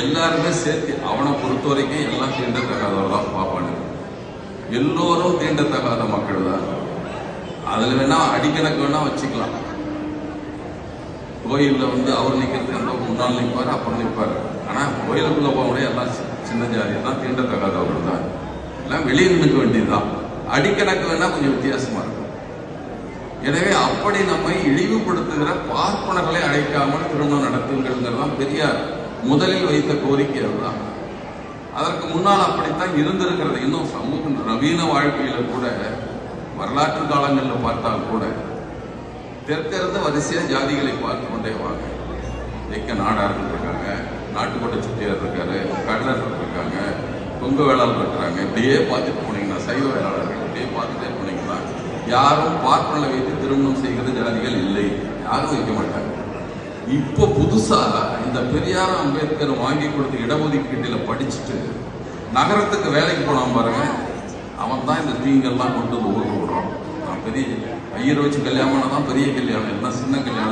எல்லாருமே சேர்த்து அவனை பொறுத்த வரைக்கும் எல்லாம் தீண்டத்தகாதவர் தான் பார்ப்பானு எல்லோரும் தீண்டத்தகாத மக்கள் தான் அதில் வேணா அடிக்கணக்கு வேணா வச்சுக்கலாம். கோயிலில் வந்து அவர் நிற்கிறதுக்கு அந்த முன்னால் நிற்பார் அப்புறம் நிற்பார் ஆனால் கோயிலுக்குள்ளே போக முடியாது எல்லாம் சின்ன ஜாதி தான் தீண்டத்தகாதவர்கள் தான் எல்லாம் வெளியே நிற்க வேண்டியதுதான். அடிக்கணக்கு வேணா கொஞ்சம் வித்தியாசமா இருக்கும். எனவே அப்படி நம்மை இழிவுபடுத்துகிற பார்ப்பனர்களை அழைக்காமல் திருமணம் நடத்துங்கிறது தான் பெரியார். முதலில் வைத்த கோரிக்கை அதுதான். அதற்கு முன்னால் அப்படித்தான் இருந்திருக்கிறது. இன்னும் சமூக நவீன வாழ்க்கையில கூட வரலாற்று காலங்களில் பார்த்தால் கூட தெற்கிருந்து வரிசையா ஜாதிகளை பார்த்து கொண்டே வாங்க. தெக்க நாடார்கள் இருக்காங்க. நாட்டுக்கோட்டை சுத்தியார் இருக்காரு கடலர்கள் இருக்காங்க கொங்கு வேளாளர் இருக்கிறாங்க இப்படியே பார்த்துட்டு போனீங்கன்னா சைவ வேளாளர்கள் இப்படியே பார்த்துட்டே போனீங்கன்னா யாரும் பார்ப்பனில் வைத்து திருமணம் செய்கிற ஜாதிகள் இல்லை. யாரும் வைக்க மாட்டாங்க. இப்போ புதுசா இந்த பெரியார் அம்பேத்கர் வாங்கி கொடுத்த இடஒதுக்கீட்டில் படிச்சுட்டு நகரத்துக்கு வேலைக்கு போனான் பாருங்க. அவன் தான் இந்த தீங்கெல்லாம் கொண்டு வந்து ஊருக்கு விடுறான். நான் பெரிய ஐயர் வச்சு கல்யாணம் தான் பெரிய கல்யாணம் எல்லாம் சின்ன கல்யாணம்?